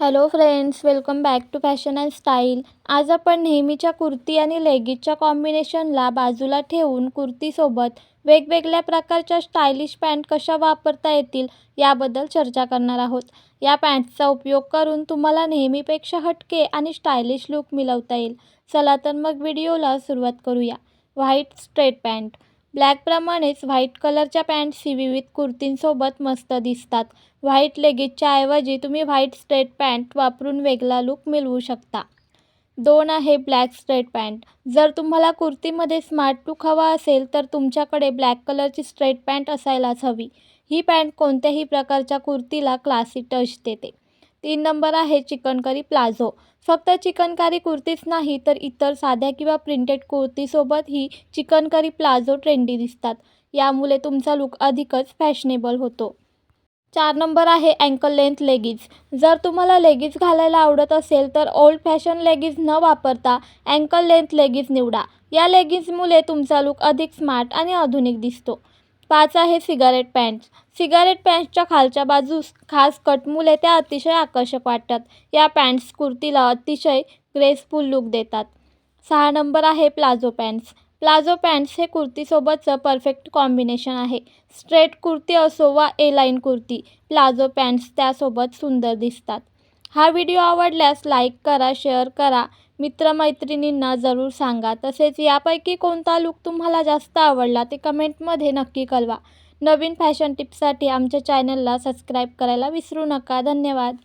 Hello friends welcome back to fashion and style आज आपण नेहमीच्या कुर्ती आणि लेगिजच्या कॉम्बिनेशनला बाजूला ठेवून कुर्तीसोबत वेगवेगळ्या प्रकारच्या स्टायलिश पॅन्ट कशा वापरता येतील याबद्दल चर्चा करणार आहोत. या पॅन्ट्सचा उपयोग करून तुम्हाला नेहमीपेक्षा हटके आणि स्टायलिश लुक मिळवता येईल. चला तर मग व्हिडिओला सुरुवात करूया. व्हाईट स्ट्रेट पॅन्ट ब्लॅकप्रमाणेच व्हाईट कलरच्या पॅन्टशी विविध कुर्तींसोबत मस्त दिसतात. व्हाईट लेगिजच्या ऐवजी तुम्ही व्हाईट स्ट्रेट पॅन्ट वापरून वेगळा लुक मिळवू शकता. दोन आहे ब्लॅक स्ट्रेट पॅन्ट. जर तुम्हाला कुर्तीमध्ये स्मार्ट टूक हवा असेल तर तुमच्याकडे ब्लॅक कलरची स्ट्रेट पॅन्ट असायलाच हवी. ही पॅन्ट कोणत्याही प्रकारच्या कुर्तीला क्लासी टच देते. तीन नंबर आहे चिकनकरी प्लाझो. फक्त चिकनकारी कुर्तीच नाही तर इतर साध्या किंवा प्रिंटेड कुर्तीसोबतही चिकनकरी प्लाझो ट्रेंडी दिसतात. यामुळे तुमचा लुक अधिकच फॅशनेबल होतो. चार नंबर आहे अँकल लेंथ लेगीज जर तुम्हाला लेगीज घालायला आवडत असेल तर ओल्ड फॅशन लेगिज न वापरता अँकल लेंथ लेगीज निवडा. या लेगिजमुळे तुमचा लुक अधिक स्मार्ट आणि आधुनिक दिसतो. पाच आहे सिगारेट पॅन्ट सिगारेट पॅन्ट्सच्या खालच्या बाजूस खास कटमुळे त्या अतिशय आकर्षक वाटतात. या पॅन्ट्स कुर्तीला अतिशय ग्रेसफुल लुक देतात. सहा नंबर आहे प्लाझो पॅन्ट्स. प्लाझो पॅन्ट्स हे कुर्तीसोबतचं परफेक्ट कॉम्बिनेशन आहे. स्ट्रेट कुर्ती असो वा A line kurti palazzo pants त्यासोबत सुंदर दिसतात. हा व्हिडिओ आवडल्यास लाईक करा शेअर करा. मित्रमैत्रिणींना जरूर सांगा. तसेच यापैकी कोणता लुक तुम्हाला जास्त आवडला ते कमेंटमध्ये नक्की कळवा. नवीन फॅशन टिप्ससाठी आमच्या चॅनलला सबस्क्राईब करायला विसरू नका. धन्यवाद.